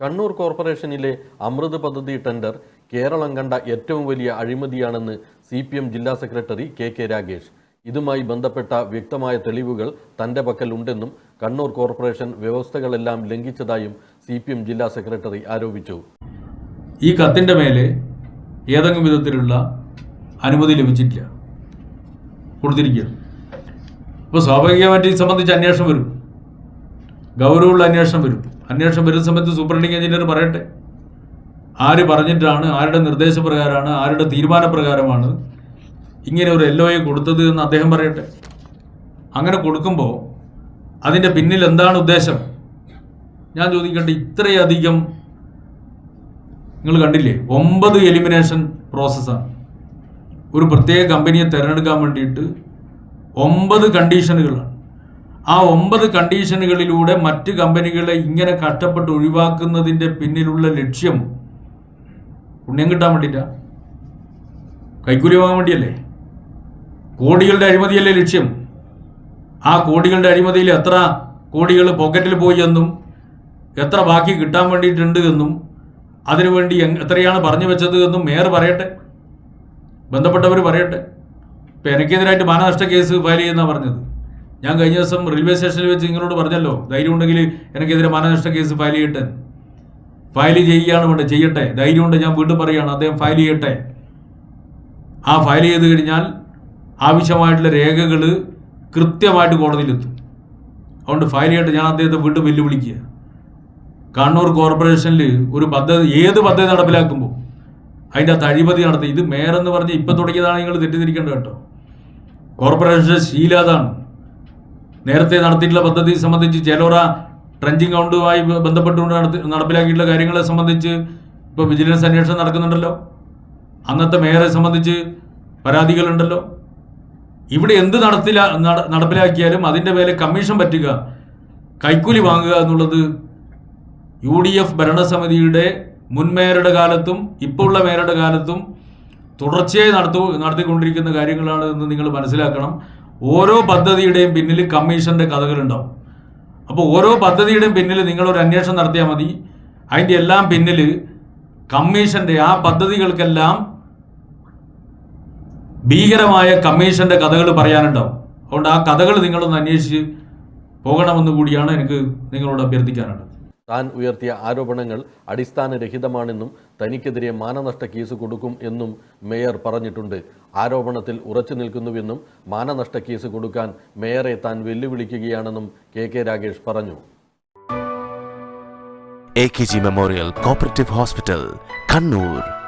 കണ്ണൂർ കോർപ്പറേഷനിലെ അമൃത് പദ്ധതി ടെൻഡർ കേരളം കണ്ട ഏറ്റവും വലിയ അഴിമതിയാണെന്ന് സി പി എം ജില്ലാ സെക്രട്ടറി കെ കെ രാഗേഷ് ഇതുമായി ബന്ധപ്പെട്ട വ്യക്തമായ തെളിവുകൾ തന്റെ പക്കലുണ്ടെന്നും കണ്ണൂർ കോർപ്പറേഷൻ വ്യവസ്ഥകളെല്ലാം ലംഘിച്ചതായും സി പി എം ജില്ലാ സെക്രട്ടറി ആരോപിച്ചു. ഈ കത്തിന്റെ മേലെ ഏതെങ്കിലും വിധത്തിലുള്ള അനുമതി ലഭിച്ചിട്ടില്ല. കൊടുത്തിരിക്കുകയാണ്. അപ്പോൾ സ്വാഭാവികമായിട്ട് ഈ സംബന്ധിച്ച് അന്വേഷണം വരും. ഗൗരവമുള്ള അന്വേഷണം വരും. അന്വേഷണം വരുന്ന സമയത്ത് സൂപ്രണ്ടിങ് എഞ്ചിനീയർ പറയട്ടെ. ആര് പറഞ്ഞിട്ടാണ് ആരുടെ നിർദ്ദേശപ്രകാരമാണ് ആരുടെ തീരുമാനപ്രകാരമാണ് ഇങ്ങനെ ഒരു എൽ എ കൊടുത്തത് എന്ന് അദ്ദേഹം പറയട്ടെ. അങ്ങനെ കൊടുക്കുമ്പോൾ അതിന്റെ പിന്നിൽ എന്താണ് ഉദ്ദേശം? ഞാൻ ചോദിക്കട്ടെ ഇത്രയധികം നിങ്ങൾ കണ്ടില്ലേ? ഒമ്പത് എലിമിനേഷൻ പ്രോസസ്സാണ് ഒരു പ്രത്യേക കമ്പനിയെ തിരഞ്ഞെടുക്കാൻ വേണ്ടിയിട്ട് ഒമ്പത് കണ്ടീഷനുകളാണ് ആ ഒമ്പത് കണ്ടീഷനുകളിലൂടെ മറ്റ് കമ്പനികളെ ഇങ്ങനെ കഷ്ടപ്പെട്ട് ഒഴിവാക്കുന്നതിന്റെ പിന്നിലുള്ള ലക്ഷ്യം പുണ്യം കിട്ടാൻ വേണ്ടിയിട്ടാണ് കൈക്കൂലി വാങ്ങാൻ വേണ്ടിയല്ലേ? കോടികളുടെ അഴിമതിയല്ലേ ലക്ഷ്യം? ആ കോടികളുടെ അഴിമതിയിൽ എത്ര കോടികൾ പോക്കറ്റിൽ പോയി എന്നും എത്ര ബാക്കി കിട്ടാൻ വേണ്ടിയിട്ടുണ്ട് എന്നും അതിനുവേണ്ടി എത്രയാണ് പറഞ്ഞു വെച്ചത് എന്നും മേയർ പറയട്ടെ. ബന്ധപ്പെട്ടവർ പറയട്ടെ. ഇപ്പം എനിക്കെതിരായിട്ട് മാനനഷ്ട കേസ് ഫയൽ ചെയ്യുന്ന പറഞ്ഞത്. ഞാൻ കഴിഞ്ഞ ദിവസം റെയിൽവേ സ്റ്റേഷനിൽ വെച്ച് നിങ്ങളോട് പറഞ്ഞല്ലോ ധൈര്യം ഉണ്ടെങ്കിൽ എനിക്കെതിരെ മാനനഷ്ട കേസ് ഫയൽ ചെയ്യട്ടെ. ഫയൽ ചെയ്യുകയാണ് വേണ്ടത് ചെയ്യട്ടെ. ധൈര്യമുണ്ട് ഞാൻ വീണ്ടും പറയുകയാണ് അദ്ദേഹം ഫയൽ ചെയ്യട്ടെ. ആ ഫയൽ ചെയ്ത് കഴിഞ്ഞാൽ ആവശ്യമായിട്ടുള്ള രേഖകൾ കൃത്യമായിട്ട് കോടതിയിലെത്തും അതുകൊണ്ട് ഫയൽ ചെയ്യട്ടെ ഞാൻ അദ്ദേഹത്തെ വീണ്ടും വെല്ലുവിളിക്കുക. കണ്ണൂർ കോർപ്പറേഷനിൽ ഒരു പദ്ധതി ഏത് പദ്ധതി നടപ്പിലാക്കുമ്പോൾ അതിന്റെ അകത്ത് അഴിമതി നടത്തി ഇത് മേയർ എന്ന് പറഞ്ഞ് ഇപ്പം തുടങ്ങിയതാണ് നിങ്ങൾ തെറ്റിദ്ധരിക്കേണ്ടത് കേട്ടോ. കോർപ്പറേഷന്റെ ശീല അതാണ്. നേരത്തെ നടത്തിയിട്ടുള്ള പദ്ധതി സംബന്ധിച്ച് ചേലോറ ട്രഞ്ചിങ് കൗണ്ടുമായി ബന്ധപ്പെട്ടുകൊണ്ട് നടത്തി നടപ്പിലാക്കിയിട്ടുള്ള കാര്യങ്ങളെ സംബന്ധിച്ച് ഇപ്പോൾ വിജിലൻസ് അന്വേഷണം നടക്കുന്നുണ്ടല്ലോ. അന്നത്തെ മേയറെ സംബന്ധിച്ച് പരാതികളുണ്ടല്ലോ. ഇവിടെ എന്ത് നടത്തില നടപ്പിലാക്കിയാലും അതിന്റെ മേലെ കമ്മീഷൻ പറ്റുക കൈക്കൂലി വാങ്ങുക എന്നുള്ളത് യു ഡി എഫ് ഭരണസമിതിയുടെ മുൻ മേയറുടെ കാലത്തും ഇപ്പോൾ ഉള്ള മേയറുടെ കാലത്തും തുടർച്ചയായി നടത്തു നടത്തിക്കൊണ്ടിരിക്കുന്ന കാര്യങ്ങളാണ് എന്ന് നിങ്ങൾ മനസ്സിലാക്കണം. ഓരോ പദ്ധതിയുടെയും പിന്നിൽ കമ്മീഷന്റെ കഥകളുണ്ടാവും. അപ്പോൾ ഓരോ പദ്ധതിയുടെയും പിന്നിൽ നിങ്ങളൊരു അന്വേഷണം നടത്തിയാൽ മതി. അതിന്റെ എല്ലാം പിന്നിൽ കമ്മീഷന്റെ ആ പദ്ധതികൾക്കെല്ലാം ഭീകരമായ കമ്മീഷന്റെ കഥകൾ പറയാനുണ്ടാവും. അതുകൊണ്ട് ആ കഥകൾ നിങ്ങളൊന്ന് അന്വേഷിച്ച് പോകണമെന്ന് കൂടിയാണ് എനിക്ക് നിങ്ങളോട് അഭ്യർത്ഥിക്കാനുള്ളത്. താൻ ഉയർത്തിയ ആരോപണങ്ങൾ അടിസ്ഥാനരഹിതമാണെന്നും തനിക്കെതിരെ മാനനഷ്ട കേസ് കൊടുക്കും എന്നും മേയർ പറഞ്ഞിട്ടുണ്ട്. ആരോപണത്തിൽ ഉറച്ചു നിൽക്കുന്നുവെന്നും മാനനഷ്ട കേസ് കൊടുക്കാൻ മേയറെ താൻ വെല്ലുവിളിക്കുകയാണെന്നും കെ കെ രാഗേഷ് പറഞ്ഞു. A K G memorial cooperative hospital Kannur.